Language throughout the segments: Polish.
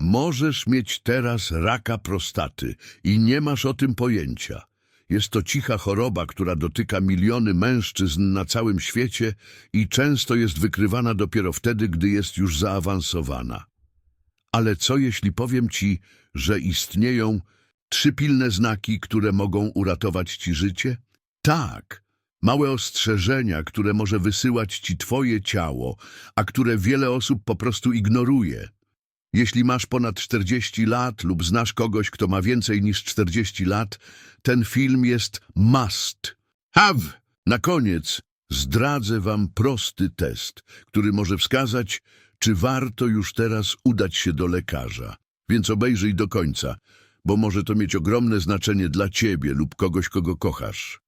Możesz mieć teraz raka prostaty i nie masz o tym pojęcia. Jest to cicha choroba, która dotyka miliony mężczyzn na całym świecie i często jest wykrywana dopiero wtedy, gdy jest już zaawansowana. Ale co jeśli powiem ci, że istnieją trzy pilne znaki, które mogą uratować ci życie? Tak, małe ostrzeżenia, które może wysyłać ci twoje ciało, a które wiele osób po prostu ignoruje. Jeśli masz ponad 40 lat lub znasz kogoś, kto ma więcej niż 40 lat, ten film jest must have. Na koniec zdradzę wam prosty test, który może wskazać, czy warto już teraz udać się do lekarza. Więc obejrzyj do końca, bo może to mieć ogromne znaczenie dla ciebie lub kogoś, kogo kochasz.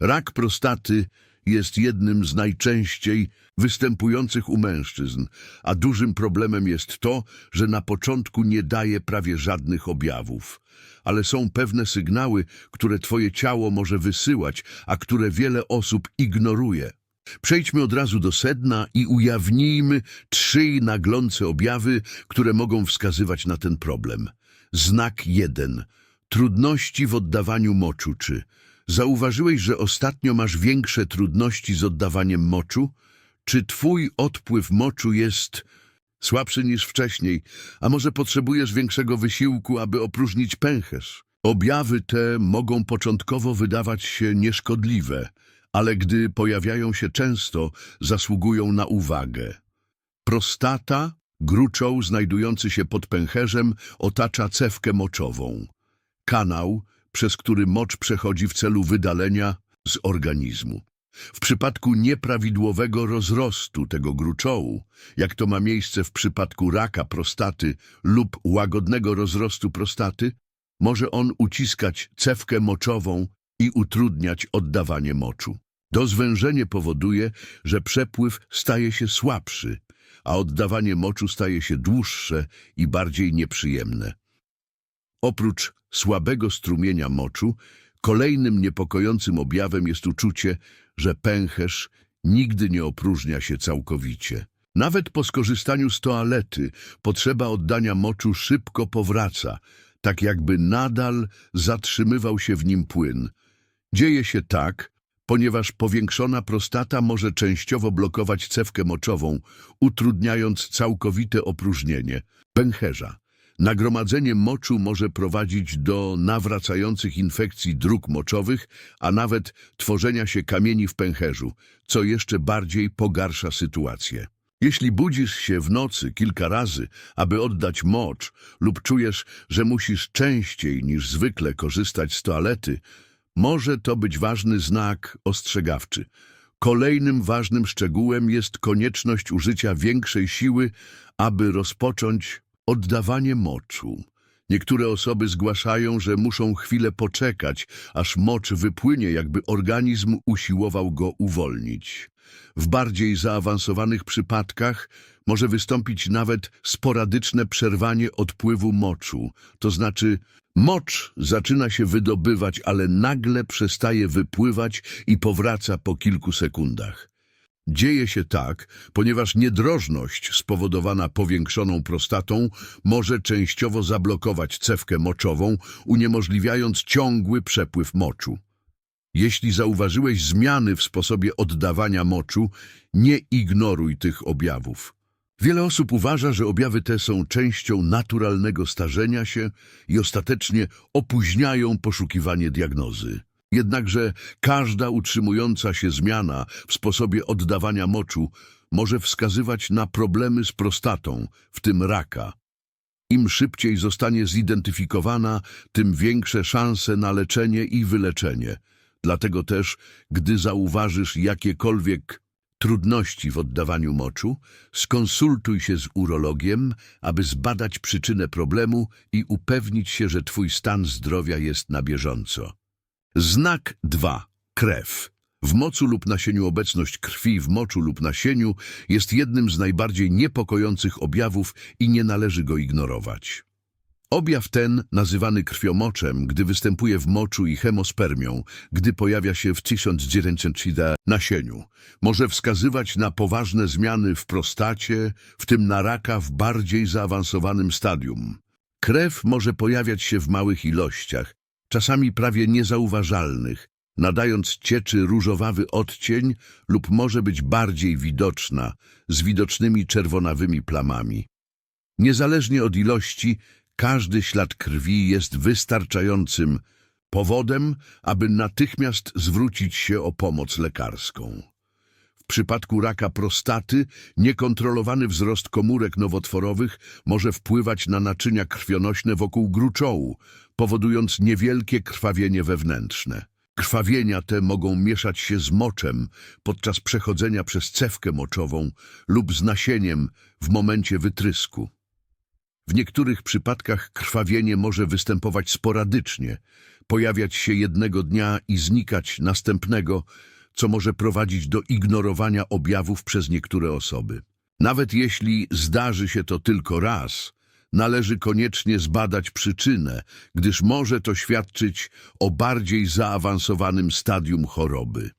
Rak prostaty jest jednym z najczęściej występujących u mężczyzn, a dużym problemem jest to, że na początku nie daje prawie żadnych objawów. Ale są pewne sygnały, które twoje ciało może wysyłać, a które wiele osób ignoruje. Przejdźmy od razu do sedna i ujawnijmy trzy naglące objawy, które mogą wskazywać na ten problem. Znak jeden. Trudności w oddawaniu moczu. Czy zauważyłeś, że ostatnio masz większe trudności z oddawaniem moczu? Czy twój odpływ moczu jest słabszy niż wcześniej, a może potrzebujesz większego wysiłku, aby opróżnić pęcherz? Objawy te mogą początkowo wydawać się nieszkodliwe, ale gdy pojawiają się często, zasługują na uwagę. Prostata, gruczoł znajdujący się pod pęcherzem, otacza cewkę moczową. Kanał, przez który mocz przechodzi w celu wydalenia z organizmu. W przypadku nieprawidłowego rozrostu tego gruczołu, jak to ma miejsce w przypadku raka prostaty lub łagodnego rozrostu prostaty, może on uciskać cewkę moczową i utrudniać oddawanie moczu. To zwężenie powoduje, że przepływ staje się słabszy, a oddawanie moczu staje się dłuższe i bardziej nieprzyjemne. Oprócz słabego strumienia moczu, kolejnym niepokojącym objawem jest uczucie, że pęcherz nigdy nie opróżnia się całkowicie. Nawet po skorzystaniu z toalety potrzeba oddania moczu szybko powraca, tak jakby nadal zatrzymywał się w nim płyn. Dzieje się tak, ponieważ powiększona prostata może częściowo blokować cewkę moczową, utrudniając całkowite opróżnienie pęcherza. Nagromadzenie moczu może prowadzić do nawracających infekcji dróg moczowych, a nawet tworzenia się kamieni w pęcherzu, co jeszcze bardziej pogarsza sytuację. Jeśli budzisz się w nocy kilka razy, aby oddać mocz lub czujesz, że musisz częściej niż zwykle korzystać z toalety, może to być ważny znak ostrzegawczy. Kolejnym ważnym szczegółem jest konieczność użycia większej siły, aby rozpocząć oddawanie moczu. Niektóre osoby zgłaszają, że muszą chwilę poczekać, aż mocz wypłynie, jakby organizm usiłował go uwolnić. W bardziej zaawansowanych przypadkach może wystąpić nawet sporadyczne przerwanie odpływu moczu, to znaczy mocz zaczyna się wydobywać, ale nagle przestaje wypływać i powraca po kilku sekundach. Dzieje się tak, ponieważ niedrożność spowodowana powiększoną prostatą może częściowo zablokować cewkę moczową, uniemożliwiając ciągły przepływ moczu. Jeśli zauważyłeś zmiany w sposobie oddawania moczu, nie ignoruj tych objawów. Wiele osób uważa, że objawy te są częścią naturalnego starzenia się i ostatecznie opóźniają poszukiwanie diagnozy. Jednakże każda utrzymująca się zmiana w sposobie oddawania moczu może wskazywać na problemy z prostatą, w tym raka. Im szybciej zostanie zidentyfikowana, tym większe szanse na leczenie i wyleczenie. Dlatego też, gdy zauważysz jakiekolwiek trudności w oddawaniu moczu, skonsultuj się z urologiem, aby zbadać przyczynę problemu i upewnić się, że twój stan zdrowia jest na bieżąco. Znak 2. Krew. W moczu lub nasieniu obecność krwi w moczu lub nasieniu jest jednym z najbardziej niepokojących objawów i nie należy go ignorować. Objaw ten, nazywany krwiomoczem, gdy występuje w moczu i hemospermią, gdy pojawia się w 1930 nasieniu, może wskazywać na poważne zmiany w prostacie, w tym na raka w bardziej zaawansowanym stadium. Krew może pojawiać się w małych ilościach, czasami prawie niezauważalnych, nadając cieczy różowawy odcień lub może być bardziej widoczna, z widocznymi czerwonawymi plamami. Niezależnie od ilości, każdy ślad krwi jest wystarczającym powodem, aby natychmiast zwrócić się o pomoc lekarską. W przypadku raka prostaty niekontrolowany wzrost komórek nowotworowych może wpływać na naczynia krwionośne wokół gruczołu, powodując niewielkie krwawienie wewnętrzne. Krwawienia te mogą mieszać się z moczem podczas przechodzenia przez cewkę moczową lub z nasieniem w momencie wytrysku. W niektórych przypadkach krwawienie może występować sporadycznie, pojawiać się jednego dnia i znikać następnego, co może prowadzić do ignorowania objawów przez niektóre osoby. Nawet jeśli zdarzy się to tylko raz, należy koniecznie zbadać przyczynę, gdyż może to świadczyć o bardziej zaawansowanym stadium choroby.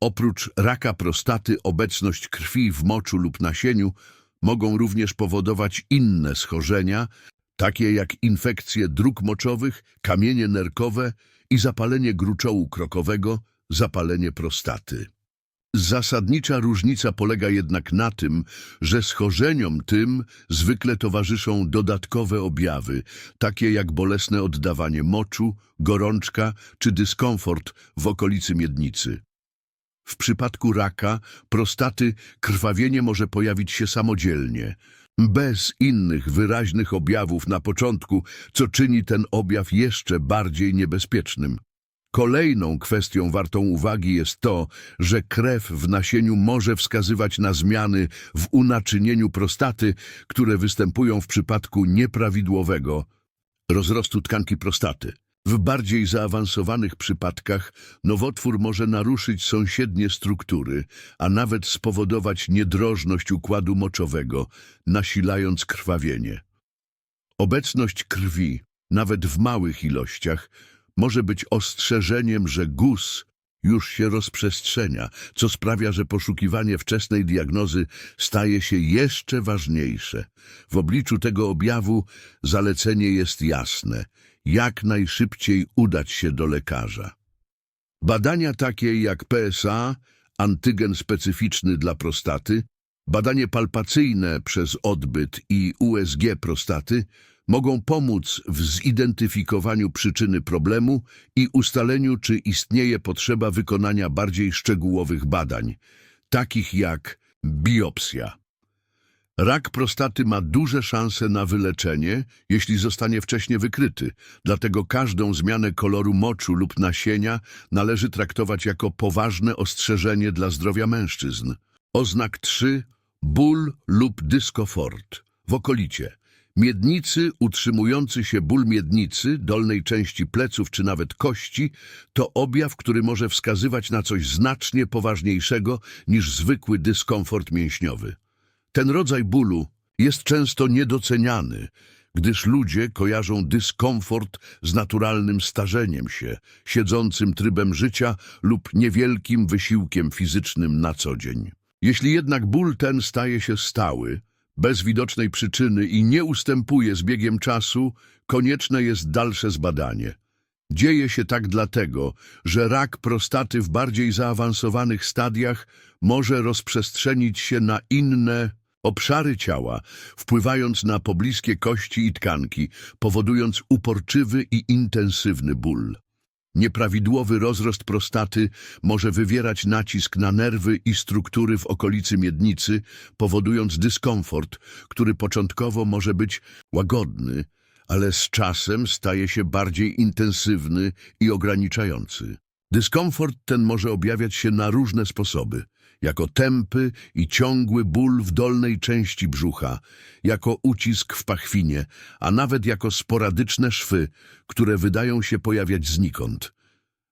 Oprócz raka prostaty obecność krwi w moczu lub nasieniu mogą również powodować inne schorzenia, takie jak infekcje dróg moczowych, kamienie nerkowe i zapalenie gruczołu krokowego, zapalenie prostaty. Zasadnicza różnica polega jednak na tym, że schorzeniom tym zwykle towarzyszą dodatkowe objawy, takie jak bolesne oddawanie moczu, gorączka czy dyskomfort w okolicy miednicy. W przypadku raka, prostaty, krwawienie może pojawić się samodzielnie, bez innych wyraźnych objawów na początku, co czyni ten objaw jeszcze bardziej niebezpiecznym. Kolejną kwestią wartą uwagi jest to, że krew w nasieniu może wskazywać na zmiany w unaczynieniu prostaty, które występują w przypadku nieprawidłowego rozrostu tkanki prostaty. W bardziej zaawansowanych przypadkach nowotwór może naruszyć sąsiednie struktury, a nawet spowodować niedrożność układu moczowego, nasilając krwawienie. Obecność krwi, nawet w małych ilościach, może być ostrzeżeniem, że guz już się rozprzestrzenia, co sprawia, że poszukiwanie wczesnej diagnozy staje się jeszcze ważniejsze. W obliczu tego objawu zalecenie jest jasne. Jak najszybciej udać się do lekarza. Badania takie jak PSA, antygen specyficzny dla prostaty, badanie palpacyjne przez odbyt i USG prostaty mogą pomóc w zidentyfikowaniu przyczyny problemu i ustaleniu, czy istnieje potrzeba wykonania bardziej szczegółowych badań, takich jak biopsja. Rak prostaty ma duże szanse na wyleczenie, jeśli zostanie wcześnie wykryty, dlatego każdą zmianę koloru moczu lub nasienia należy traktować jako poważne ostrzeżenie dla zdrowia mężczyzn. Oznak 3. Ból lub dyskomfort. W okolicie. Miednicy, utrzymujący się ból miednicy, dolnej części pleców czy nawet kości, to objaw, który może wskazywać na coś znacznie poważniejszego niż zwykły dyskomfort mięśniowy. Ten rodzaj bólu jest często niedoceniany, gdyż ludzie kojarzą dyskomfort z naturalnym starzeniem się, siedzącym trybem życia lub niewielkim wysiłkiem fizycznym na co dzień. Jeśli jednak ból ten staje się stały, bez widocznej przyczyny i nie ustępuje z biegiem czasu, konieczne jest dalsze zbadanie. Dzieje się tak dlatego, że rak prostaty w bardziej zaawansowanych stadiach może rozprzestrzenić się na inne obszary ciała, wpływając na pobliskie kości i tkanki, powodując uporczywy i intensywny ból. Nieprawidłowy rozrost prostaty może wywierać nacisk na nerwy i struktury w okolicy miednicy, powodując dyskomfort, który początkowo może być łagodny, ale z czasem staje się bardziej intensywny i ograniczający. Dyskomfort ten może objawiać się na różne sposoby, jako tępy i ciągły ból w dolnej części brzucha, jako ucisk w pachwinie, a nawet jako sporadyczne szwy, które wydają się pojawiać znikąd.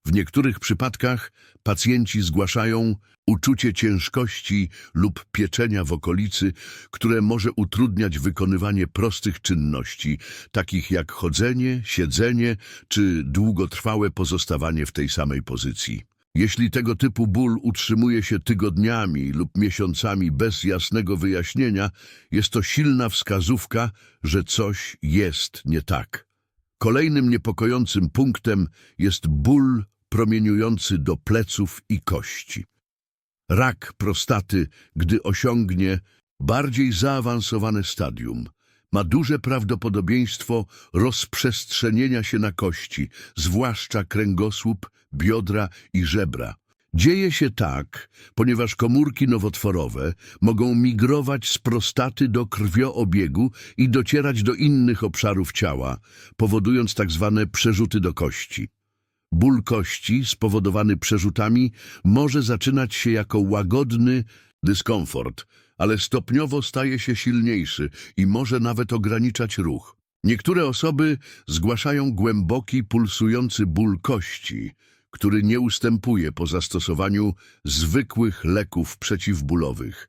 W niektórych przypadkach pacjenci zgłaszają uczucie ciężkości lub pieczenia w okolicy, które może utrudniać wykonywanie prostych czynności, takich jak chodzenie, siedzenie czy długotrwałe pozostawanie w tej samej pozycji. Jeśli tego typu ból utrzymuje się tygodniami lub miesiącami bez jasnego wyjaśnienia, jest to silna wskazówka, że coś jest nie tak. Kolejnym niepokojącym punktem jest ból promieniujący do pleców i kości. Rak prostaty, gdy osiągnie bardziej zaawansowane stadium, ma duże prawdopodobieństwo rozprzestrzenienia się na kości, zwłaszcza kręgosłup, biodra i żebra. Dzieje się tak, ponieważ komórki nowotworowe mogą migrować z prostaty do krwioobiegu i docierać do innych obszarów ciała, powodując tak zwane przerzuty do kości. Ból kości spowodowany przerzutami może zaczynać się jako łagodny dyskomfort, ale stopniowo staje się silniejszy i może nawet ograniczać ruch. Niektóre osoby zgłaszają głęboki, pulsujący ból kości, który nie ustępuje po zastosowaniu zwykłych leków przeciwbólowych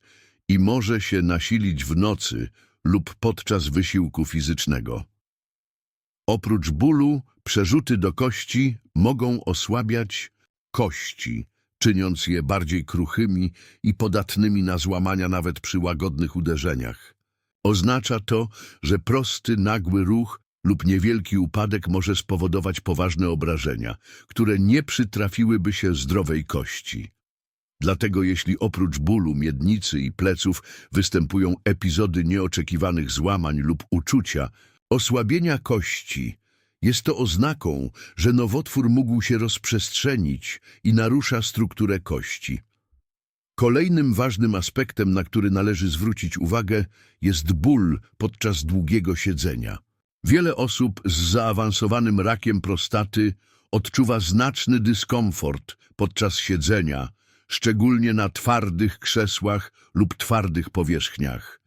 i może się nasilić w nocy lub podczas wysiłku fizycznego. Oprócz bólu, przerzuty do kości mogą osłabiać kości, czyniąc je bardziej kruchymi i podatnymi na złamania nawet przy łagodnych uderzeniach. Oznacza to, że prosty, nagły ruch lub niewielki upadek może spowodować poważne obrażenia, które nie przytrafiłyby się zdrowej kości. Dlatego jeśli oprócz bólu, miednicy i pleców występują epizody nieoczekiwanych złamań lub uczucia, osłabienia kości, jest to oznaką, że nowotwór mógł się rozprzestrzenić i narusza strukturę kości. Kolejnym ważnym aspektem, na który należy zwrócić uwagę, jest ból podczas długiego siedzenia. Wiele osób z zaawansowanym rakiem prostaty odczuwa znaczny dyskomfort podczas siedzenia, szczególnie na twardych krzesłach lub twardych powierzchniach.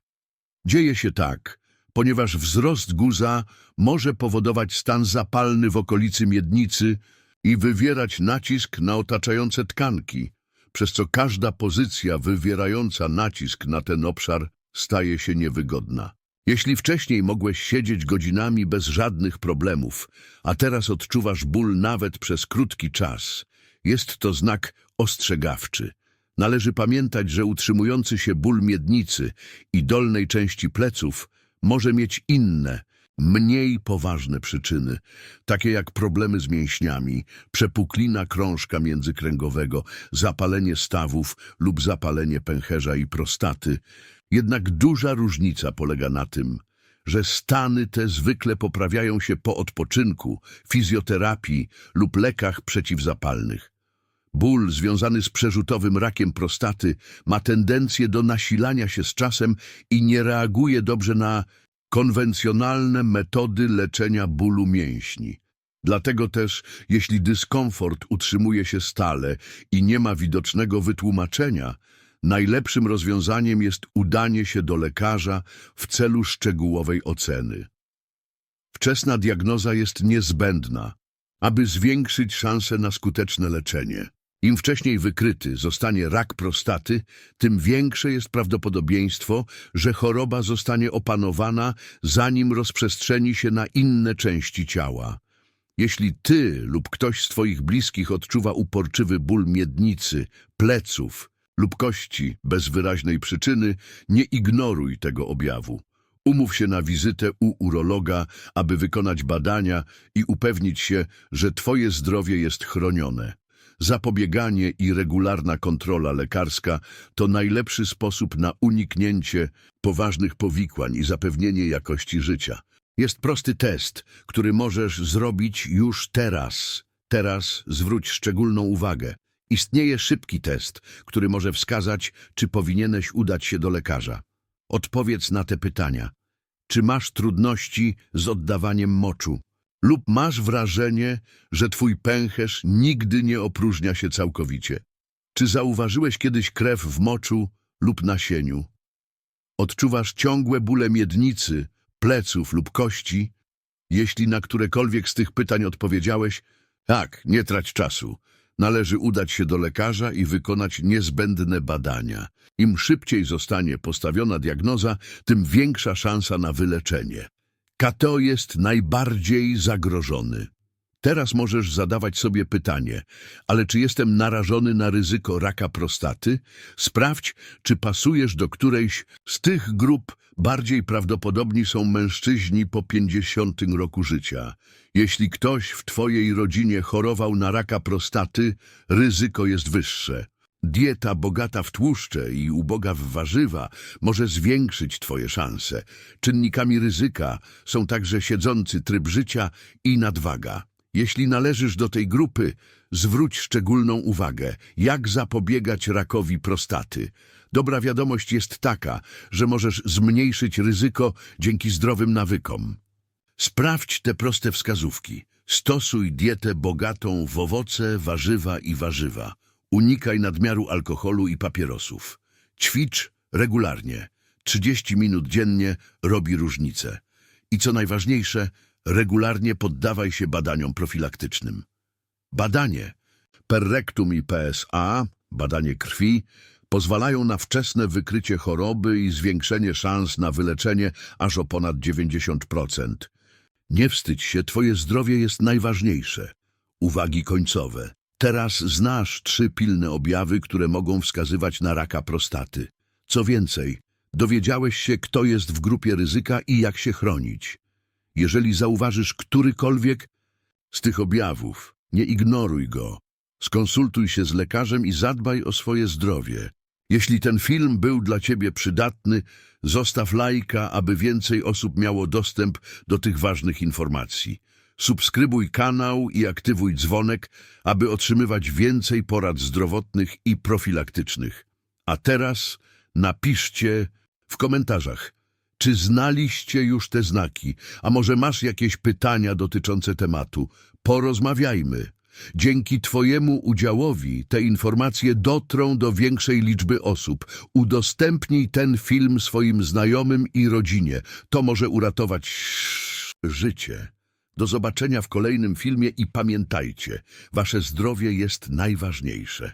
Dzieje się tak, ponieważ wzrost guza może powodować stan zapalny w okolicy miednicy i wywierać nacisk na otaczające tkanki, przez co każda pozycja wywierająca nacisk na ten obszar staje się niewygodna. Jeśli wcześniej mogłeś siedzieć godzinami bez żadnych problemów, a teraz odczuwasz ból nawet przez krótki czas, jest to znak ostrzegawczy. Należy pamiętać, że utrzymujący się ból miednicy i dolnej części pleców może mieć inne, mniej poważne przyczyny, takie jak problemy z mięśniami, przepuklina krążka międzykręgowego, zapalenie stawów lub zapalenie pęcherza i prostaty. Jednak duża różnica polega na tym, że stany te zwykle poprawiają się po odpoczynku, fizjoterapii lub lekach przeciwzapalnych. Ból związany z przerzutowym rakiem prostaty ma tendencję do nasilania się z czasem i nie reaguje dobrze na konwencjonalne metody leczenia bólu mięśni. Dlatego też, jeśli dyskomfort utrzymuje się stale i nie ma widocznego wytłumaczenia, najlepszym rozwiązaniem jest udanie się do lekarza w celu szczegółowej oceny. Wczesna diagnoza jest niezbędna, aby zwiększyć szanse na skuteczne leczenie. Im wcześniej wykryty zostanie rak prostaty, tym większe jest prawdopodobieństwo, że choroba zostanie opanowana, zanim rozprzestrzeni się na inne części ciała. Jeśli ty lub ktoś z twoich bliskich odczuwa uporczywy ból miednicy, pleców lub kości bez wyraźnej przyczyny, nie ignoruj tego objawu. Umów się na wizytę u urologa, aby wykonać badania i upewnić się, że twoje zdrowie jest chronione. Zapobieganie i regularna kontrola lekarska to najlepszy sposób na uniknięcie poważnych powikłań i zapewnienie jakości życia. Jest prosty test, który możesz zrobić już teraz. Teraz zwróć szczególną uwagę. Istnieje szybki test, który może wskazać, czy powinieneś udać się do lekarza. Odpowiedz na te pytania. Czy masz trudności z oddawaniem moczu? Lub masz wrażenie, że twój pęcherz nigdy nie opróżnia się całkowicie? Czy zauważyłeś kiedyś krew w moczu lub nasieniu? Odczuwasz ciągłe bóle miednicy, pleców lub kości? Jeśli na którekolwiek z tych pytań odpowiedziałeś, Tak, nie trać czasu. Należy udać się do lekarza i wykonać niezbędne badania. Im szybciej zostanie postawiona diagnoza, tym większa szansa na wyleczenie. KTO jest najbardziej zagrożony. Teraz możesz zadawać sobie pytanie, ale czy jestem narażony na ryzyko raka prostaty? Sprawdź, czy pasujesz do którejś z tych grup. Bardziej prawdopodobni są mężczyźni po 50 roku życia. Jeśli ktoś w twojej rodzinie chorował na raka prostaty, ryzyko jest wyższe. Dieta bogata w tłuszcze i uboga w warzywa może zwiększyć Twoje szanse. Czynnikami ryzyka są także siedzący tryb życia i nadwaga. Jeśli należysz do tej grupy, zwróć szczególną uwagę, jak zapobiegać rakowi prostaty. Dobra wiadomość jest taka, że możesz zmniejszyć ryzyko dzięki zdrowym nawykom. Sprawdź te proste wskazówki. Stosuj dietę bogatą w owoce, warzywa i warzywa. Unikaj nadmiaru alkoholu i papierosów. Ćwicz regularnie. 30 minut dziennie robi różnicę. I co najważniejsze, regularnie poddawaj się badaniom profilaktycznym. Badanie per rectum i PSA, badanie krwi, pozwalają na wczesne wykrycie choroby i zwiększenie szans na wyleczenie aż o ponad 90%. Nie wstydź się, twoje zdrowie jest najważniejsze. Uwagi końcowe. Teraz znasz trzy pilne objawy, które mogą wskazywać na raka prostaty. Co więcej, dowiedziałeś się, kto jest w grupie ryzyka i jak się chronić. Jeżeli zauważysz którykolwiek z tych objawów, nie ignoruj go. Skonsultuj się z lekarzem i zadbaj o swoje zdrowie. Jeśli ten film był dla Ciebie przydatny, zostaw lajka, aby więcej osób miało dostęp do tych ważnych informacji. Subskrybuj kanał i aktywuj dzwonek, aby otrzymywać więcej porad zdrowotnych i profilaktycznych. A teraz napiszcie w komentarzach, czy znaliście już te znaki, a może masz jakieś pytania dotyczące tematu. Porozmawiajmy. Dzięki Twojemu udziałowi te informacje dotrą do większej liczby osób. Udostępnij ten film swoim znajomym i rodzinie. To może uratować życie. Do zobaczenia w kolejnym filmie i pamiętajcie, Wasze zdrowie jest najważniejsze.